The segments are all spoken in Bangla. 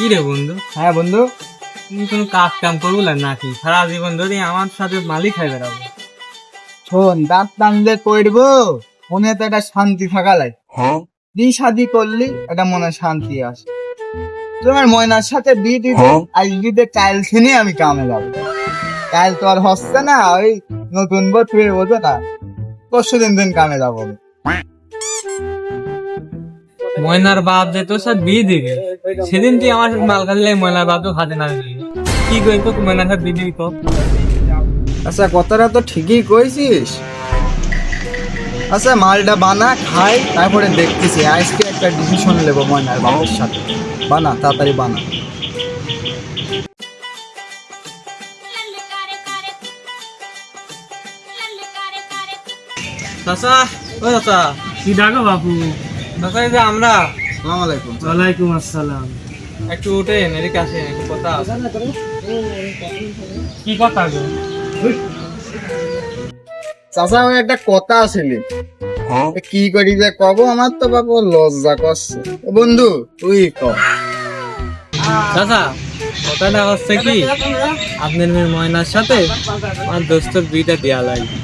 কি রে বন্ধু? হ্যাঁ বন্ধু। তুমি কোনো কাজ কাম করব না নাকি? সারা জীবন ধরে আমার সাথে মালিক খাই বেড়াবো। শোন দাঁত টানলে করব মনে তো একটা শান্তি থাকা লাগে। বি শাদি করলি একটা মনে শান্তি আসে। তোমার ময়নার সাথে বি দিতে আজ দিতে কাল খেনে আমি কামে যাব। কাল তো আর হচ্ছে না ওই নতুন বছর বোঝো না। পরশু দিন দিন কামে যাব আমি। ময়নার বাপ যে তোর সাথে বিয়ে দিবে সেদিন তুই আমার সাথে মাল খাইলে ময়নার বাপ তো খাতে না কি কই তো ময়নার সাথে বিয়ে দিবি তো আচ্ছা কথাটা তো ঠিকই কইছিস। আচ্ছা মালটা বানা খাই তারপরে দেখতেছি আজকে একটা ডিসিশন নেব ময়নার বাবার সাথে। বানা তাড়াতাড়ি বানা। চাচা ও চাচা কি ডাকো বাপু? চাচা এই যে আমরা। আসসালামু আলাইকুম ওয়ালাইকুম আসসালাম। একটু উঠেন এদিকে আসেন একটু কথা কি কথা গো? চাচা আমার একটা কথা আছিল কি করি যে কব আমার তো বাবু লজ্জা করছে। বন্ধু তুই ক। চাচা কথাটা হচ্ছে কি? আপনার মেয়ের ময়নার সাথে আমার দোস্তর বিয়েটা দেওয়া লাগবে।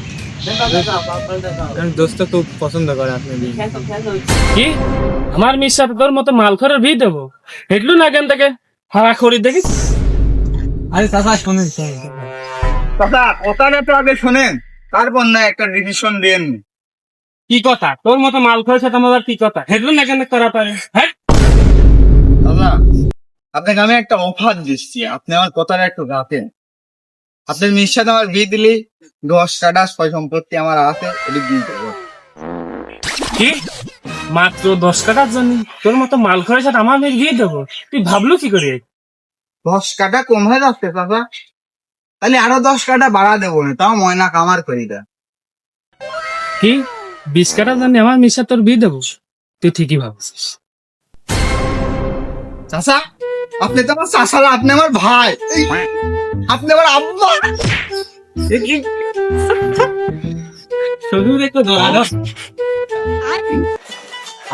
দোস্ত খুব পছন্দ করে আপনার বিয়ে কি? আমার মির তোর মতো মাল খরের ভি দেবো? হেটলু না কেন থেকে? হারা খড়ি দেখিস আরে চাচা শুনেন চাচা। কথাটা তো আগে শোনেন। তারপর না একটা ডিসিশন দেন কি কথা? তোর মতো মাল খরের সাথে আমার কি কথা? হেটলু না কেন করা পারে। হ্যাঁ দাদা আপনাকে আমি একটা অফার দিচ্ছি। আপনি আমার কথাটা একটু রাখেন। আপনার মেয়ের সাথে আমার বিয়ে দিলে দশ কাটা ছয় সম্পত্তি আমার আছে এটি দিয়ে দেবো। কি? মাত্র দশ টাকার জন্য? তোর মতো মাল সাথে আমার বিয়ে দেবো? তুই ভাবলু কি করে? দশ কাটা কম হয়ে যাচ্ছে চাচা? তাহলে আরও দশ কাটা বাড়া দেবো না তাও ময়না কামার করি দেয় কি? বিশ কাটার জন্য আমার মির সাথে তোর বিয়ে দেবো? তুই ঠিকই ভাবছিস। চাচা আপনি তো আমার চাচা আপনি আমার ভাই। আপনি আমার আব্বা।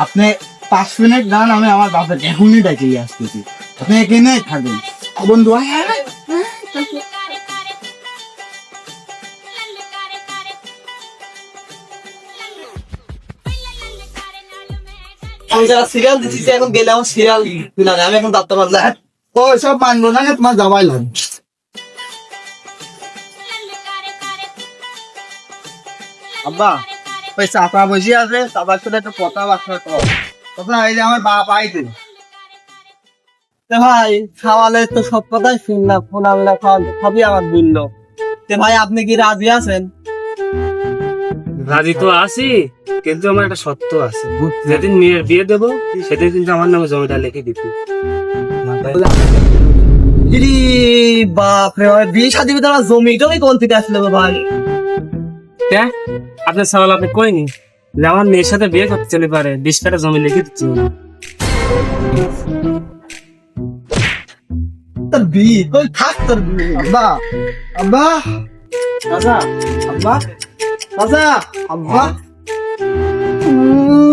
আপনি পাঁচ মিনিট দান আমি আমার বাপের এখনই ডেকে আসতেছি। আপনি এখানে থাকবেন বন্ধু। আমি যারা সিরিয়াল দিচ্ছি এখন গেলে আমার সিরিয়াল আমি এখন দাঁতটা মারলে ও সব মানবো না তোমার যাবাই লাগবে। আব্বা ওই চাপা বসে আছে চাপার সাথে একটু কথা বার্তা কর কথা এই যে আমার বাপ আইতে তে ভাই খাওয়ালে তো সব কথাই শুনলাম ফোন আমরা খাওয়ালে সবই আমার বলল তে ভাই আপনি কি রাজি আছেন? রাজি তো আছি কিন্তু আমার একটা সত্য আছে। যেদিন মেয়ের বিয়ে দেবো সেদিন কিন্তু আমার নামে জমিটা লিখে দিবি। ইরি বাপ রে ভাই বিয়ে শাদি জমি টমি কোন থেকে আসলে ভাই। কে আপনার সওয়াল আপনি কইনি? যে আমার মেয়ের সাথে বিয়ে করতে চলে পারে বিশ কাটা জমি লিখে দিচ্ছি তোর বিয়ে তুই থাক তোর বিয়ে। আব্বা আব্বা। আব্বা আব্বা। আব্বা আব্বা। উম,